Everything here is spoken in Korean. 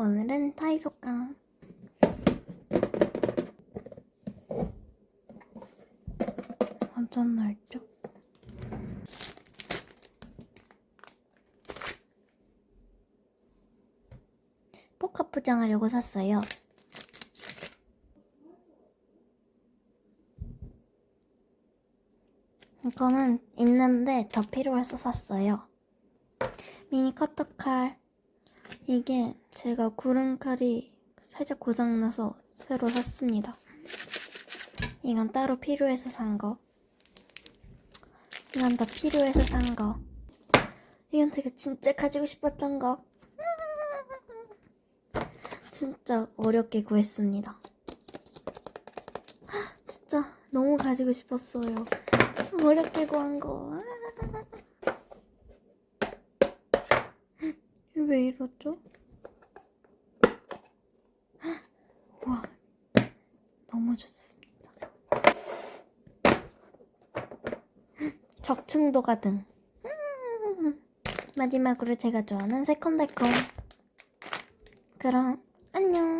오늘은 타이소깡. 완전 넓죠? 포카 포장하려고 샀어요. 이거는 있는데 더 필요해서 샀어요. 미니 커터칼. 이게 제가 구름칼이 살짝 고장나서 새로 샀습니다. 이건 따로 필요해서 산 거. 이건 더 필요해서 산 거. 이건 제가 진짜 가지고 싶었던 거. 진짜 어렵게 구했습니다. 진짜 너무 가지고 싶었어요. 어렵게 구한 거. 왜 이러죠? 와, 너무 좋습니다. 적층도 가 등. 마지막으로 제가 좋아하는 새콤달콤. 그럼 안녕.